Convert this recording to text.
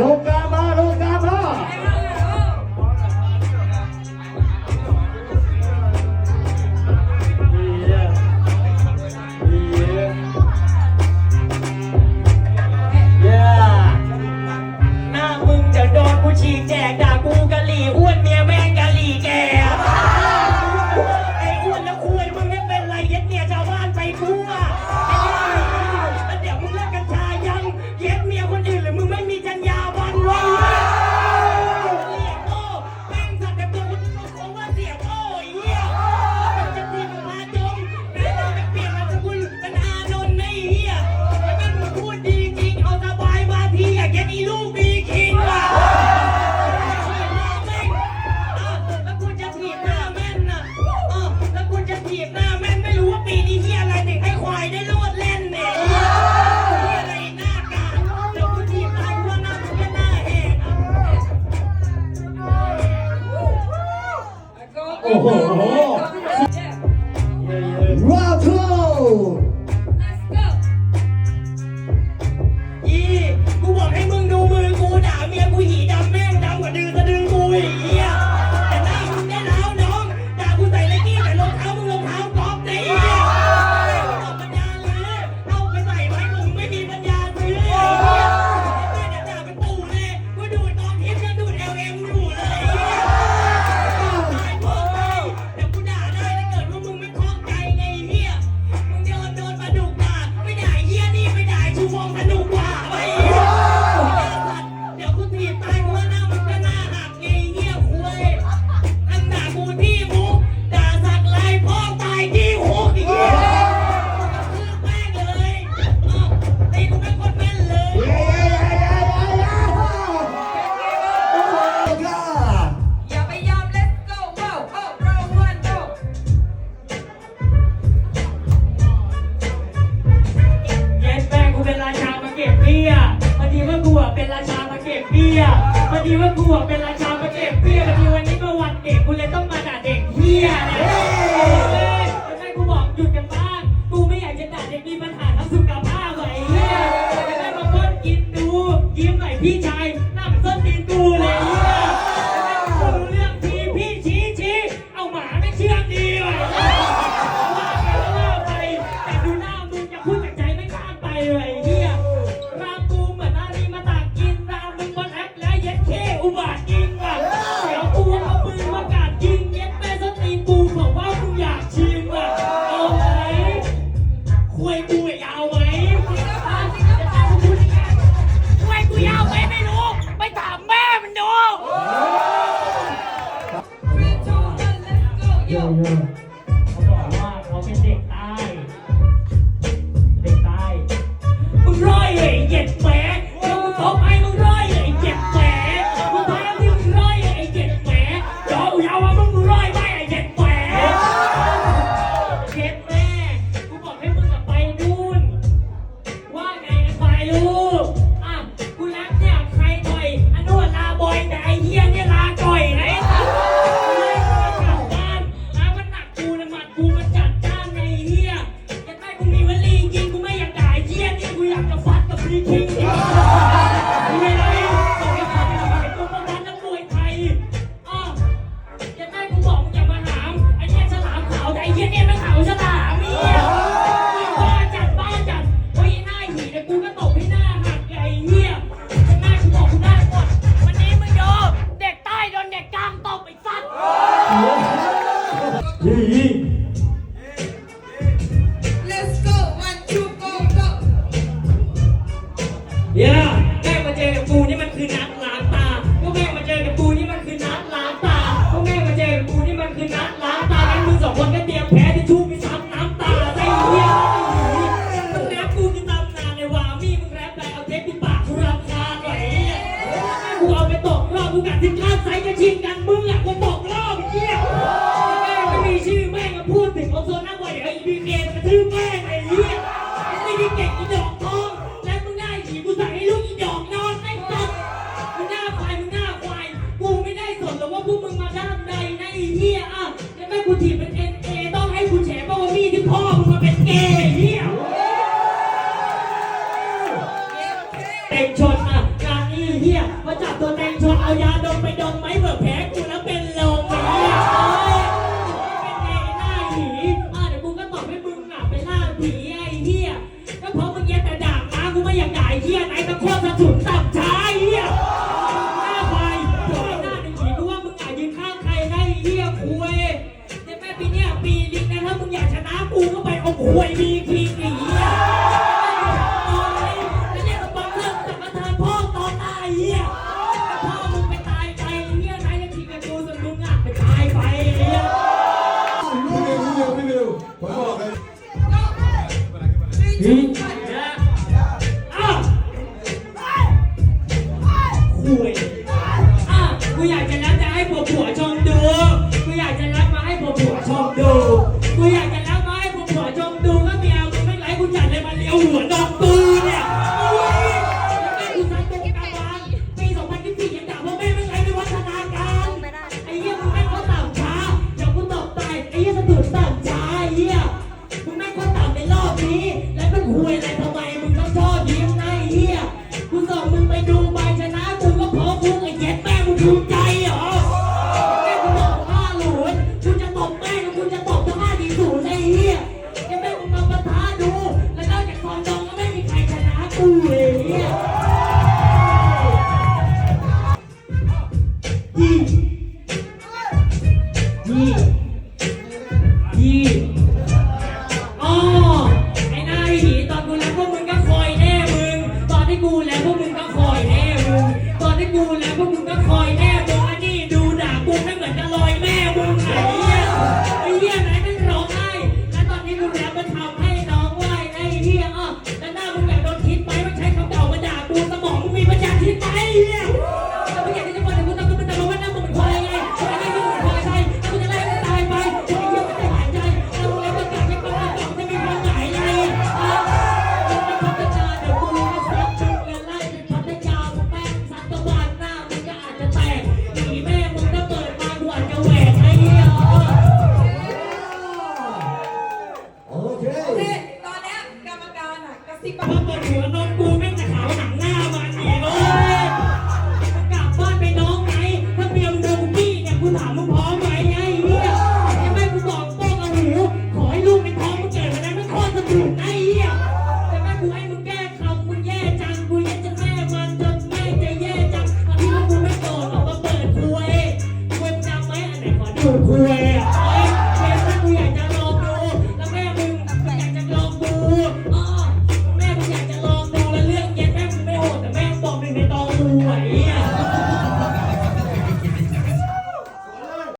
López. Maraming ดีว่ากูบอกเป็นราชาประเก็บเปี้ยกันด้ว บาดยิงอะเดี๋ยวกูเอาปืนมากาดยิงเย็ดแม่สตีกูบอกว่ากูอยากชิมอะเอาไหมคุยกูยาวไหมคุยกูยาวไหมไม่รู้ ไปถามแม่มันดู Yeah, yeah. แม่มาเจอกับกูนี่มันคือนัดล้างตาแม่มาเจอกับกูนี่มันคือนัดล้างตาแม่มาเจอกับกูนี่มันคือนัดล้างตางั้นมึงสองคนก็เตรียมแพ้ที่ชู่ไปซ้ำน้ำตาใส่เหี้ยมึงแรปูกินตำนานในวามี่มึงแรปไปเอาเทปปิดปากกูรำคาญเล่งกูเอาไปตกรอบกูกัดทิ้งข้าไซส์กระชิงกันมึง หรอว่าพวกมึงมาด้านใดในะไอ้เหี้ยอะแล้แม่กูถีบเป็นเอนเอต้องให้กูแฉเพราะว่ามีที่พ่อมึงมาเป็นเกย์อเหี้ยเต็งชนอะงานนี้เหี้ยมาจับตัวเต็งชนเอายาดมไป เอา ยี่ 不乖